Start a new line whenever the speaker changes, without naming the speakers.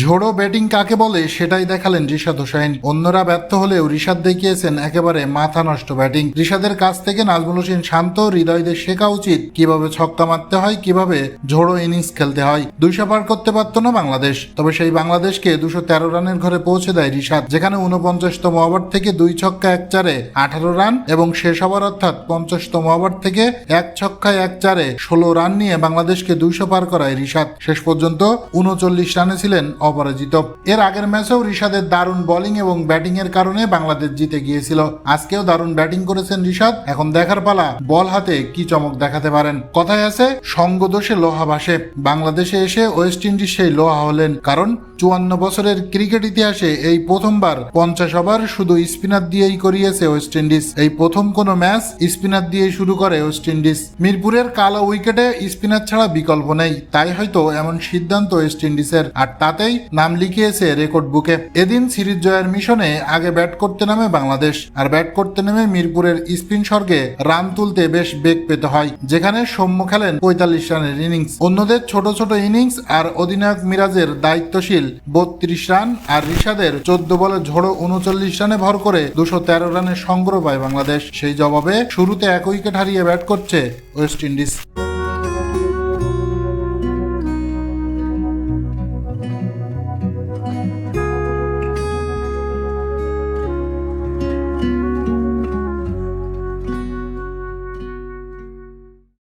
ঝোড়ো ব্যাটিং কাকে বলে সেটাই দেখালেন রিশাদ হোসাইন। অন্যরা ব্যর্থ হলেও রিশাদ দেখিয়েছেন একেবারে মাথা নষ্ট ব্যাটিং। রিশাদের কাছ থেকে নাজমুল হোসেন শান্ত, হৃদয়দের শেখা উচিত কীভাবে ছক্কা মারতে হয়, কীভাবে ঝোড়ো ইনিংস খেলতে হয়। দুইশো পার করতে পারতো না বাংলাদেশ, তবে সেই বাংলাদেশকে দুশো তেরো রানের ঘরে পৌঁছে দেয় রিশাদ, যেখানে উনপঞ্চাশতম ওভার থেকে দুই ছক্কা এক চারে আঠারো রান এবং শেষ ওভার অর্থাৎ পঞ্চাশতম ওভার থেকে এক ছক্কায় এক চারে ষোলো রান নিয়ে বাংলাদেশকে দুইশো পার করায় রিশাদ। শেষ পর্যন্ত উনচল্লিশ রানে ছিলেন অপরাজিত। এর আগের ম্যাচেও রিশাদের দারুণ বোলিং এবং ব্যাটিং এর কারণে বাংলাদেশ জিতে গিয়েছিল। আজকেও দারুণ ব্যাটিং করেছেন রিশাদ। এখন দেখার পালা বল হাতে কি চমক দেখাতে পারেন? কথায় আছে, সঙ্গদোষে লোহা ভাসে। বাংলাদেশে এসে ওয়েস্ট ইন্ডিজ সেই লোহা হলেন। কারণ চুয়ান্ন বছরের ক্রিকেট ইতিহাসে এই প্রথমবার পঞ্চাশ ওভার শুধু স্পিনার দিয়েই করিয়েছে ওয়েস্ট ইন্ডিজ। এই প্রথম কোনো ম্যাচ স্পিনার দিয়ে শুরু করে ওয়েস্ট ইন্ডিজ। মিরপুরের কালো উইকেটে স্পিনার ছাড়া বিকল্প নেই, তাই হয়তো এমন সিদ্ধান্ত ওয়েস্ট ইন্ডিজের। আর তাতেই নাম লিখিয়েছে রেকর্ড বুকে। এদিন সিরিজ জয়ের মিশনে আগে ব্যাট করতে নামে বাংলাদেশ, আর ব্যাট করতে নেমে মিরপুরের স্পিন স্বর্গে রান তুলতে বেশ বেগ পেতে হয়, যেখানে সৌম্য খেলেন পঁয়তাল্লিশ রানের ইনিংস। অন্যদের ছোট ছোট ইনিংস আর অধিনায়ক মিরাজের দায়িত্বশীল বত্রিশ রান আর রিশাদের চোদ্দ বলে ঝোড়ো উনচল্লিশ রানে ভর করে দুশো তেরো রানের সংগ্রহ পায় বাংলাদেশ। সেই জবাবে শুরুতে এক উইকেট হারিয়ে ব্যাট করছে ওয়েস্ট ইন্ডিজ।